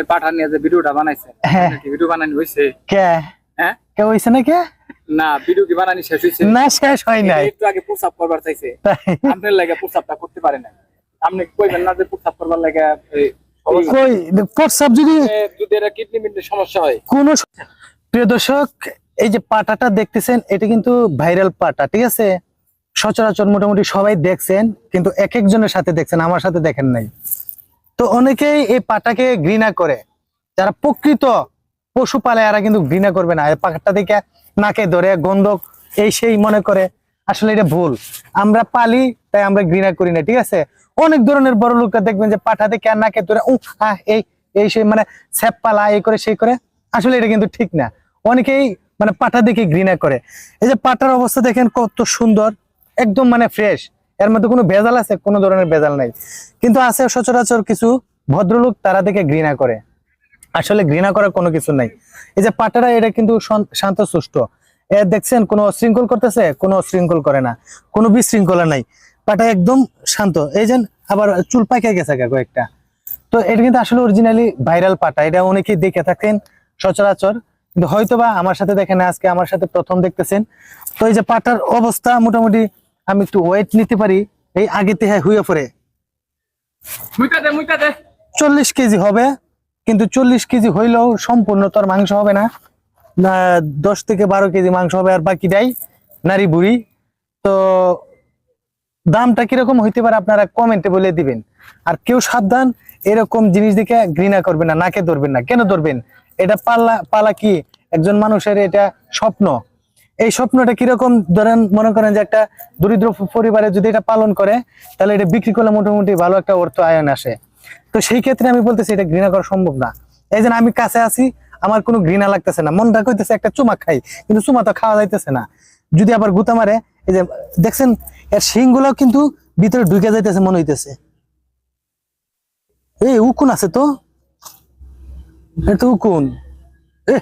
এর নিয়ে যে ভিডিওটা বানাইছে। হ্যাঁ। ভিডিও বানানি হইছে? কে? হ্যাঁ? কে হইছে না কে না ভিডিও কি বানানি শেষ হইছে? না শেষ হয় নাই। একটু আগে প্রস্তাব করবার চাইছে। আপনার লাগে প্রস্তাবটা করতে পারে না আপনি কইবেন না যে প্রস্তাব করবার লাগে কই? প্রস্রাব যদি যদি এটা কিডনি সমস্যা হয়। কোন প্রিয় দর্শক এই যে পাটাটা দেখতেছেন এটা কিন্তু ভাইরাল পাটা ঠিক আছে? সচরাচর মোটামুটি সবাই দেখছেন কিন্তু এক একজনের সাথে দেখছেন আমার সাথে দেখেন নাই। তো অনেকেই এই পাটাকে ঘৃণা করে। যারা প্রকৃত পশু পালে এরা কিন্তু ঘৃণা করবে না। এই পাটা দেখে নাকে ধরে গন্ধক এই সেই মনে করে। আসলে এটা ভুল। আমরা পালি, তাই আমরা ঘৃণা করি না, ঠিক আছে? অনেক ধরনের বড় লোকরা দেখবেন যে পাঠা আর নাকে ধরে, উহ এই এই সেই মানে স্যাপ পালা, এই করে সেই করে। আসলে এটা কিন্তু ঠিক না। অনেকেই মানে পাটা দেখে ঘৃণা করে। এই যে পাটার অবস্থা দেখেন কত সুন্দর, একদম মানে ফ্রেশ। এর মধ্যে কোনো ভেজাল আছে? কোনো ধরনের ভেজাল নাই। কিন্তু আছে সচরাচর কিছু ভদ্রলোক, তারা দেখে ঘৃণা করে। আসলে ঘৃণা করার কোনো কিছু নাই। এই যে পাটারা, এটা কিন্তু শান্ত- সুষ্ঠ। এ দেখছেন, কোনো শৃঙ্খল করতেছে, কোনো শৃঙ্খল করে না। কোনো বিশৃঙ্খলা নাই। পাটা একদম শান্ত। এই যে আবার চুল পাইকে গেছে কয়েকটা। তো এটা কিন্তু আসলে অরিজিনালি ভাইরাল পাটা। এটা অনেকেই দেখে থাকেন সচরাচর। কিন্তু হয়তোবা আমার সাথে দেখেন আজকে আমার সাথে প্রথম দেখতেছেন। তো এই যে পাটার অবস্থা মোটামুটি আমি একটু ওয়েট নিতে পারি এই আগে থেকে হুয়ে দে চল্লিশ কেজি হবে কিন্তু চল্লিশ কেজি হইলেও সম্পূর্ণ তোর মাংস হবে না। না দশ থেকে বারো কেজি মাংস হবে আর বাকিটাই নারী বুড়ি। তো দামটা কীরকম হইতে পারে আপনারা কমেন্টে বলে দিবেন। আর কেউ সাবধান এরকম জিনিস দেখে ঘৃণা করবেন না নাকে ধরবেন না। কেন ধরবেন? এটা পাল্লা পালা কি? একজন মানুষের এটা স্বপ্ন। এই স্বপ্নটা কীরকম? ধরেন মনে করেন যে একটা দরিদ্র পরিবারে যদি এটা পালন করে তাহলে এটা বিক্রি করলে মোটামুটি ভালো একটা অর্থ আয়ন আসে। তো সেই ক্ষেত্রে আমি বলতেছি এটা ঘৃণা করা সম্ভব না। এই যে আমি কাছে আছি আমার কোনো ঘৃণা লাগতেছে না। মনটা কইতেছে একটা চুমা খাই। কিন্তু চুমা তো খাওয়া যাইতেছে না। যদি আবার গুতা মারে এই যে দেখছেন এর শিং কিন্তু ভিতরে ঢুকে যাইতেছে মনে হইতেছে। এই উকুন আছে তো? এটা উকুন। এ,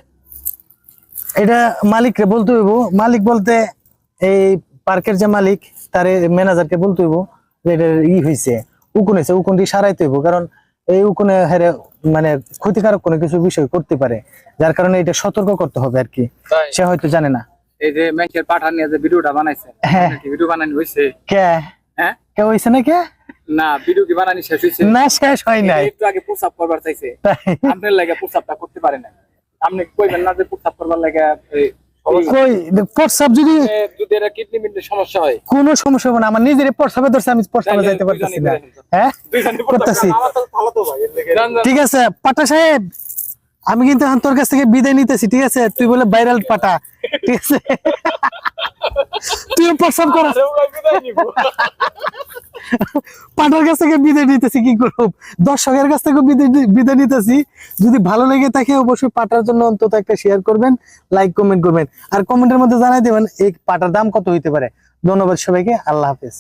এটা মালিক রে বলতে হইব। মালিক বলতে এই পার্কের যে মালিক তার ম্যানেজারকে বলতে হইব যে এটা ই হয়েছে উকুন হয়েছে উকুনটি সারাইতে হইব কারণ এই উকুনে হেরে মানে ক্ষতিকারক কোনো কিছু বিষয় করতে পারে যার কারণে এটা সতর্ক করতে হবে আর কি। সে হয়তো জানে না। এই যে ম্যাচের পাঠা নিয়ে যে ভিডিওটা বানাইছে হ্যাঁ। ভিডিও বানানি হইছে? কে? হ্যাঁ? কে হয়েছে না কে? না ভিডিও কি বানানি শেষ হইছে? না শেষ হয় নাই। একটু আগে প্রস্তাব করবার চাইছে। আপনার লাগে প্রস্তাবটা করতে পারে না আপনি কইবেন না যে প্রস্তাব করবার লাগে কই যদি কিডনি সমস্যা হয়। কোনো সমস্যা হবে না আমার নিজের ধরছে আমি প্রস্রাবে যাইতে পারতেছি না। হ্যাঁ? করতেছি। ঠিক আছে পাটা সাহেব আমি কিন্তু এখন তোর কাছ থেকে বিদায় নিতেছি ঠিক আছে? তুই বলে ভাইরাল পাটা ঠিক আছে? তুই প্রস্রাব কর। পাটার কাছ থেকে বিদায় নিতেছি, কি করব? দর্শকের কাছ থেকে বিদায় নিতেছি। যদি ভালো লেগে থাকে, অবশ্যই পাটার জন্য অন্তত একটা শেয়ার করবেন লাইক কমেন্ট করবেন। আর কমেন্টের মধ্যে জানাই দেবেন, এই পাটার দাম কত হইতে পারে। ধন্যবাদ সবাইকে, আল্লাহ হাফেজ।